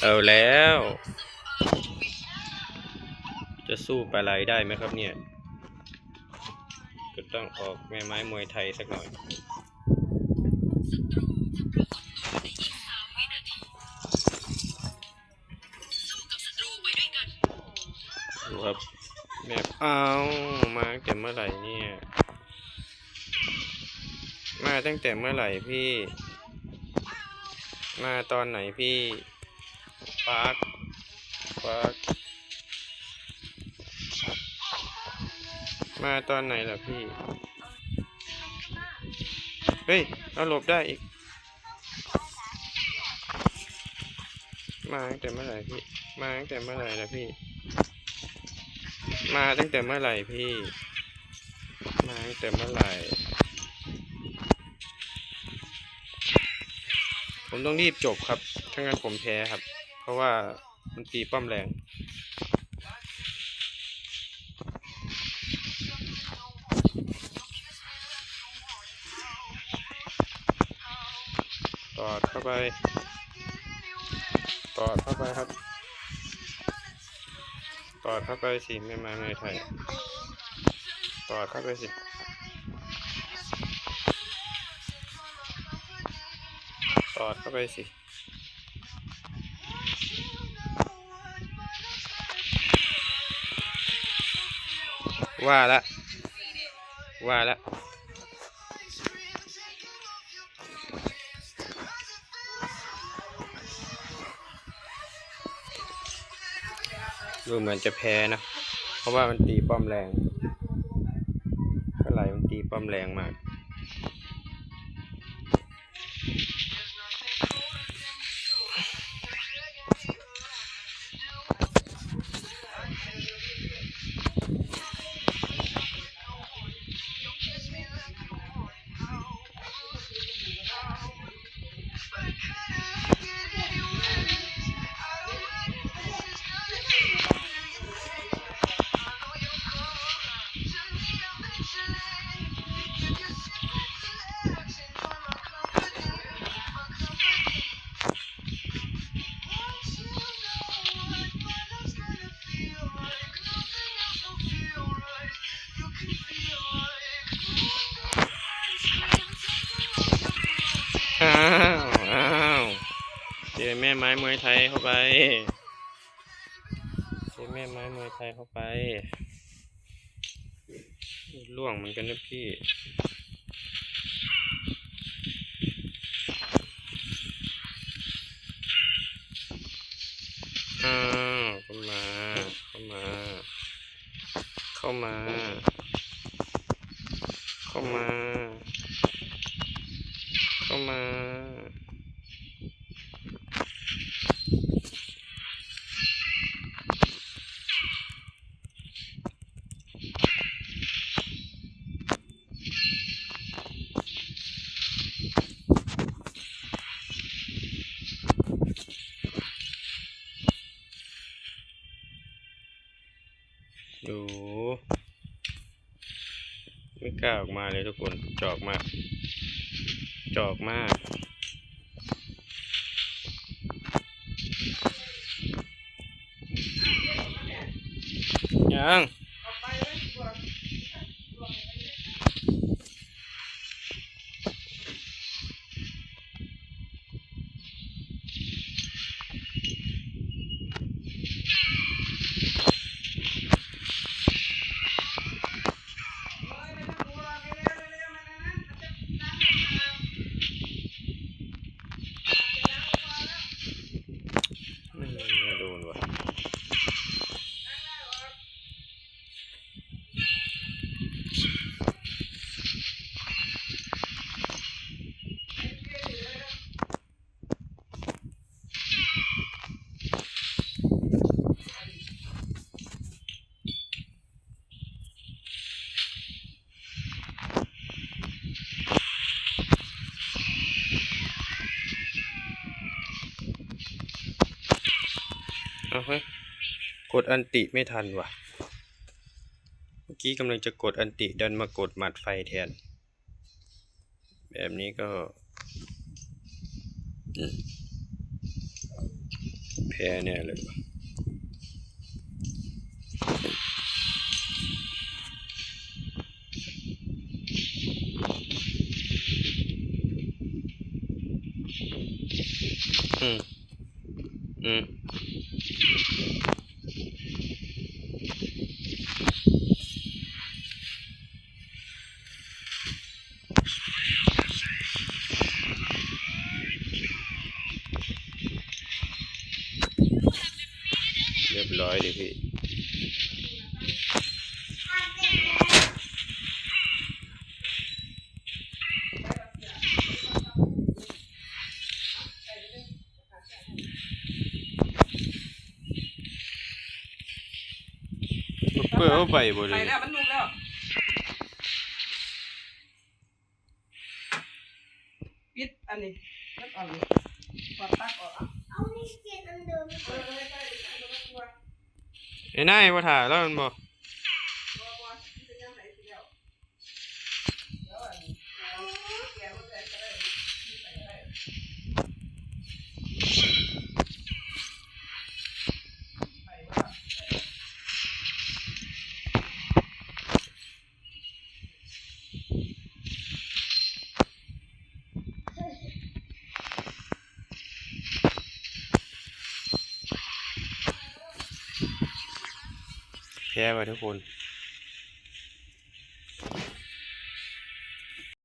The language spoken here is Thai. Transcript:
เอาแล้ว จะสู้ปลาไหลได้ไหมครับเนี่ย ก็ต้องออกแม่ไม้มวยไทยสักหน่อยดูครับแมปเอามาตั้งแต่เมื่อไหร่เนี่ย มาตั้งแต่เมื่อไหร่พี่ มาตอนไหนพี่ ปาร์คปาร์คมาตอนไหนล่ะพี่ เฮ้ยเอาหลบได้อีก มาตั้งแต่เมื่อไหร่พี่ มาตั้งแต่เมื่อไหร่ล่ะพี่ มาตั้งแต่เมื่อไหร่พี่ มาตั้งแต่เมื่อไหร่ผมต้องรีบจบครับ ถ้างั้นผมแพ้ครับ เพราะว่ามันตีป้อมแรงตอดเข้าไป ตอดเข้าไปครับ ตอดเข้าไปสิไม่มาไม่ไทยตอดเข้าไปสิตอดเข้าไปสิ ว่าละ ว่าละดูเหมือนจะแพ้นะ เพราะว่ามันตีป้อมแรงก็ไหลมันตีป้อมแรงมาก อแม่ไม้มวยไทยเข้าไปเจอแม่ไม้มวยไทยเข้าไปล่วงเหมือนกันนะพี่อ้าวเข้ามา เข้ามา เข้ามา เข้ามา เข้ามา ดูไม่กล้าออกมาเลยทุกคน จอกมาก จอกมากยังไม่ไม่โดนว่ะ เอาเฮ้ยกดอันติไม่ทันว่ะ เมื่อกี้กำลังจะกดอันติดันมากดหมัดไฟแทน แบบนี้ก็อืมพ้แน่เลยวะอืม อืม เรียบร้อยดิพี่ เปิดเข้าไปบ่ไปเลยแล้วมันลุกแล้วปิดอันนี้มันออกเลยปอดตักออกอะเอานี่เกียนอันเดิมเออเลยได้ได้ได้ได้ได้ไอ้นายว่าถ่ายแล้วมันบ่ แชร์ไปทุกคน